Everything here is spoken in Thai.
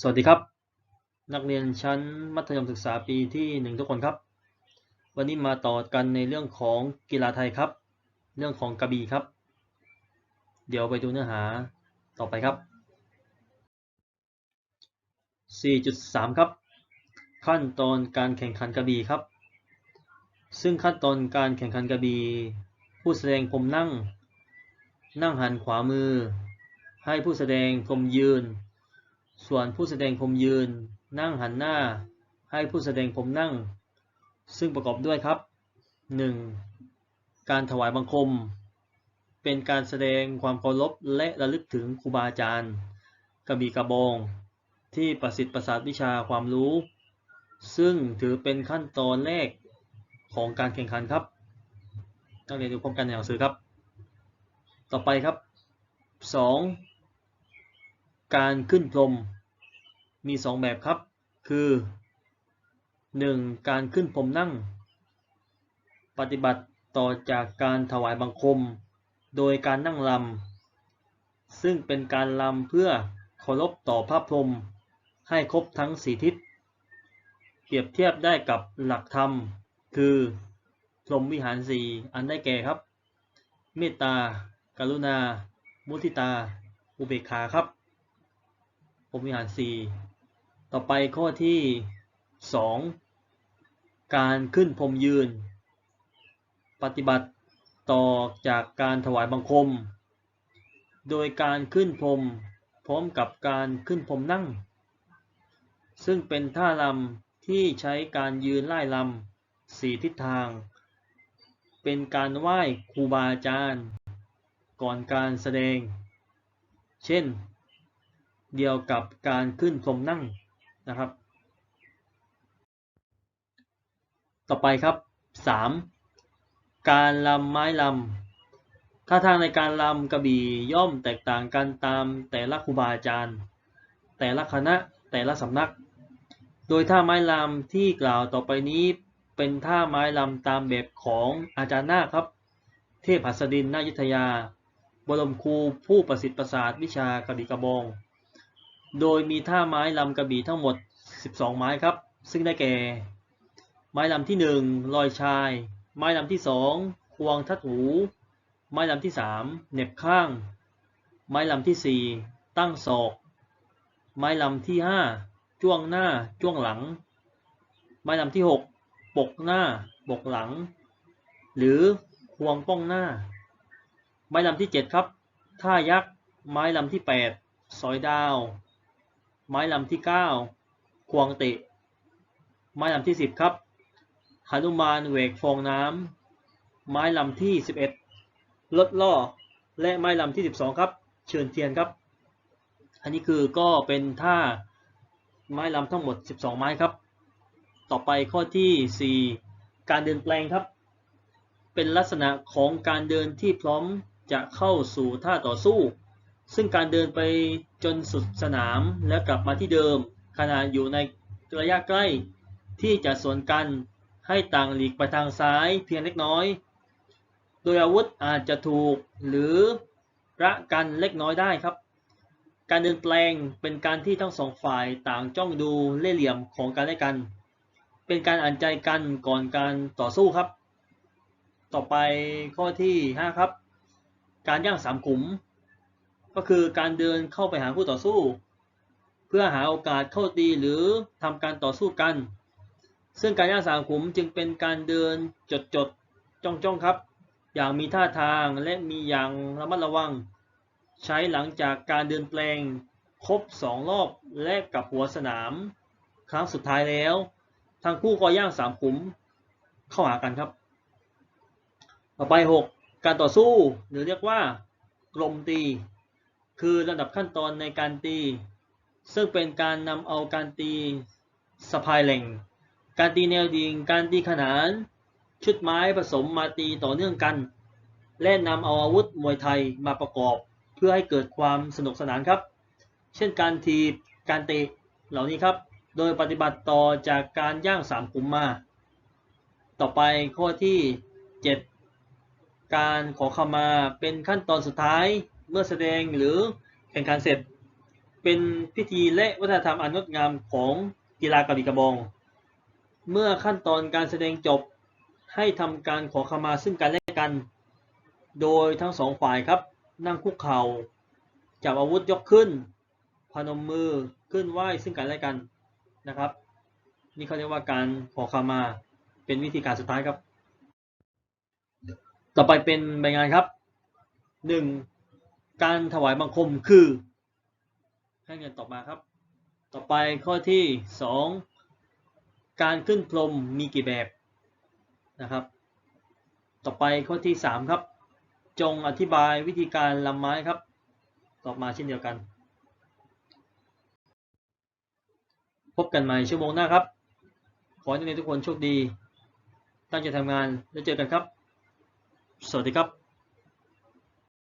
สวัสดีครับ นักเรียนชั้นมัธยมศึกษาปีที่หนึ่งทุกคนครับ วันนี้มาต่อกันในเรื่องของกีฬาไทยครับ เรื่องของกระบี่ครับ เดี๋ยวไปดูเนื้อหาต่อไปครับ 4.3 ครับ ขั้นตอนการแข่งขันกระบี่ครับ ซึ่งขั้นตอนการแข่งขันกระบี่ผู้แสดงผมนั่ง นั่งหันขวามือ ให้ผู้แสดงผมยืน ส่วนผู้แสดงผมยืน นั่งหันหน้า ให้ผู้แสดงผมนั่ง ซึ่งประกอบด้วยครับ 1. การถวายบังคม เป็นการแสดงความเคารพและระลึกถึงครูบาอาจารย์กระบี่กระบองที่ประสิทธิ์ประสาทวิชาความรู้ ซึ่งถือเป็นขั้นตอนแรกของการแข่งขันครับนักเรียนดูพร้อมกันในหนังสือครับ ต่อไปครับ 2. การขึ้นพรมมี 2 แบบครับ คือ 1. การขึ้นพรมนั่ง ปฏิบัติต่อจากการถวายบังคม โดยการนั่งลำ ซึ่งเป็นการลำเพื่อเคารพต่อพระพรหมให้ครบทั้งสีทิศ เปรียบเทียบได้กับหลักธรรม คือพรหมวิหารสีอันได้แก่ครับ เมตตา กรุณา มุทิตา อุเบกขาครับ มวิหารสีต่อไปข้อที่ 2 การขึ้นพรมยืน ปฏิบัติต่อจากการถวายบังคม โดยการขึ้นพรมพร้อมกับการขึ้นพรมนั่ง ซึ่งเป็นท่าลำที่ใช้การยืนไล่ลำสี่ทิศทาง เป็นการไหว้ครูบาอาจารย์ ก่อนการแสดง เช่น เดียวกับการขึ้นพรมนั่งนะครับ ต่อไปครับ 3. การลำไม้ลำท่าทางในการลำกระบี่ย่อมแตกต่างกันตามแต่ละครูบาอาจารย์ แต่ละคณะแต่ละสำนัก โดยท่าไม้ลำที่กล่าวต่อไปนี้เป็นท่าไม้ลำตามแบบของอาจารย์นาคครับ เทพหัสดินนายุทธยา บรมครูผู้ประสิทธิ์ประสาทวิชากระบี่กระบอง โดยมีท่าไม้ลำกระบี่ทั้งหมด 12 ไม้ครับ ซึ่งได้แก่ ไม้ลำที่ 1 ลอยชาย ไม้ลำที่ 2 ควงทัดหู ไม้ลำที่ 3 เหน็บข้าง ไม้ลำที่ 4 ตั้งศอก ไม้ลำที่ 5 จ้วงหน้า จ้วงหลัง ไม้ลำที่ 6 ปกหน้า ปกหลัง หรือควงป้องหน้า ไม้ลำที่ 7 ครับ ท่ายักษ์ ไม้ลำที่ 8 สอยดาว ไม้ลำที่9ควงเตะ ไม้ลำที่10ครับหนุมานเวกฟองน้ำไม้ลำที่11ลดล่อ และไม้ลำที่12ครับ เชิญเทียนครับ อันนี้คือก็เป็นท่าไม้ลำทั้งหมด12ไม้ครับ ต่อไปข้อที่4การเดินแปลงครับ เป็นลักษณะของการเดินที่พร้อมจะเข้าสู่ท่าต่อสู้ ซึ่งการเดินไปจนสุดสนามแล้วกลับมาที่เดิม ขณะอยู่ในระยะใกล้ที่จะสวนกันให้ต่างหลีกไปทางซ้ายเพียงเล็กน้อย โดยอาวุธอาจจะถูกหรือระกันเล็กน้อยได้ครับ การเดินแปลงเป็นการที่ทั้งสองฝ่ายต่างจ้องดูเล่เหลี่ยมของกันและกัน เป็นการอ่านใจกันก่อนการต่อสู้ครับ ต่อไปข้อที่ 5 ครับ การย่างสามขุม ก็คือการเดินเข้าไปหาคู่ต่อสู้ เพื่อหาโอกาสเข้าตีหรือทำการต่อสู้กัน ซึ่งการย่างสามขุมจึงเป็นการเดินจดจดจ้องจ้องครับ อย่างมีท่าทางและมีอย่างระมัดระวัง ใช้หลังจากการเดินแปลงครบสองรอบและกับหัวสนาม ครั้งสุดท้ายแล้วทั้งคู่ก็ย่างสามขุมเข้าหากันครับ ต่อไป 6 การต่อสู้หรือเรียกว่ากลมตี คือระดับขั้นตอนในการตี ซึ่งเป็นการนำเอาการตีสะพายแหล่ง การตีแนวดิ่ง การตีขนาน ชุดไม้ผสมมาตีต่อเนื่องกัน และนำเอาอาวุธมวยไทยมาประกอบ เพื่อให้เกิดความสนุกสนานครับ เช่นการทีบการเตะเหล่านี้ครับ โดยปฏิบัติต่อจากการย่างสามขุมมา ต่อไปข้อที่ 7 การขอขมาเป็นขั้นตอนสุดท้าย มื่อแสดงหรือแข่งขันเสร็จ เป็นพิธีและวัฒนธรรมอันงดงามของกีฬากระบี่กระบอง เมื่อขั้นตอนการแสดงจบให้ทำการขอขมาซึ่งกันและกัน โดยทั้งสองฝ่ายครับ นั่งคุกเข่าจับอาวุธยกขึ้น พนมมือขึ้นไหว้ซึ่งกันและกันนะครับ นี่เขาเรียกว่าการขอขมาเป็นวิธีการสุดท้ายครับ ต่อไปเป็นใบงานครับหนึ่ง การถวายบังคมคือ ให้เงินต่อมาครับ ต่อไปข้อที่สองการขึ้นพรมมีกี่แบบนะครับ ต่อไปข้อที่สามครับ จงอธิบายวิธีการลำไม้ครับ ตอบมาเช่นเดียวกัน พบกันใหม่ชั่วโมงหน้าครับ ขอให้ทุกคนโชคดี ตั้งใจทำงานแล้วเจอกันครับ สวัสดีครับ